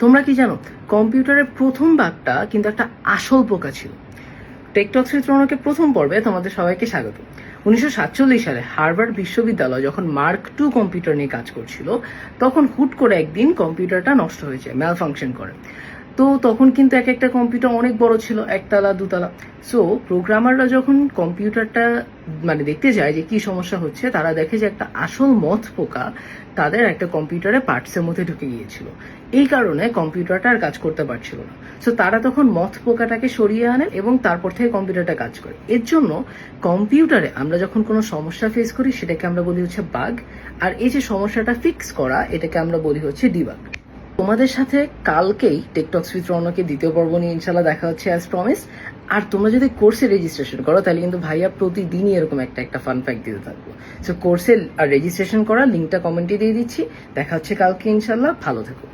তোমরা কি জানো, কম্পিউটারের প্রথম বাঘটা কিন্তু একটা আসল পোকা ছিল। টেকটক চিত্রণকে প্রথম পর্বে তোমাদের সবাইকে স্বাগত। উনিশশো সাতচল্লিশ সালে হার্ভার্ড বিশ্ববিদ্যালয় যখন মার্ক টু কম্পিউটার নিয়ে কাজ করছিল, তখন হুট করে একদিন কম্পিউটারটা নষ্ট হয়েছে ম্যাল ফাংশন করে। তো তখন কিন্তু এক একটা কম্পিউটার অনেক বড় ছিল, একতলা, দুতলা। সো প্রোগ্রামাররা যখন কম্পিউটারটা মানে দেখতে যায় যে কি সমস্যা হচ্ছে, তারা দেখে যে একটা আসল মথ পোকা তাদের একটা কম্পিউটারে পার্টসের মধ্যে ঢুকে গিয়েছিল। এই কারণে কম্পিউটারটা আর কাজ করতে পারছিল না। সো তারা তখন মথ পোকাটাকে সরিয়ে আনে এবং তারপর থেকে কম্পিউটারটা কাজ করে। এর জন্য কম্পিউটারে আমরা যখন কোনো সমস্যা ফেস করি, সেটাকে আমরা বলি হচ্ছে বাগ আর এই যে সমস্যাটা ফিক্স করা, এটাকে আমরা বলি হচ্ছে ডিবাগ তোমাদের সাথে কালকেই টেকটক্স উইথ রনকে দ্বিতীয় পর্ব নিয়ে ইনশাল্লাহ দেখা হচ্ছে অ্যাজ প্রমিস আর তোমরা যদি কোর্সে রেজিস্ট্রেশন করো, তাহলে কিন্তু ভাইয়া প্রতিদিনই এরকম একটা একটা ফান ফ্যাক্ট দিতে থাকব। সো কোর্সে রেজিস্ট্রেশন করার লিঙ্কটা কমেন্টে দিয়ে দিচ্ছি। দেখা হচ্ছে কালকে ইনশাল্লাহ ভালো থেকো।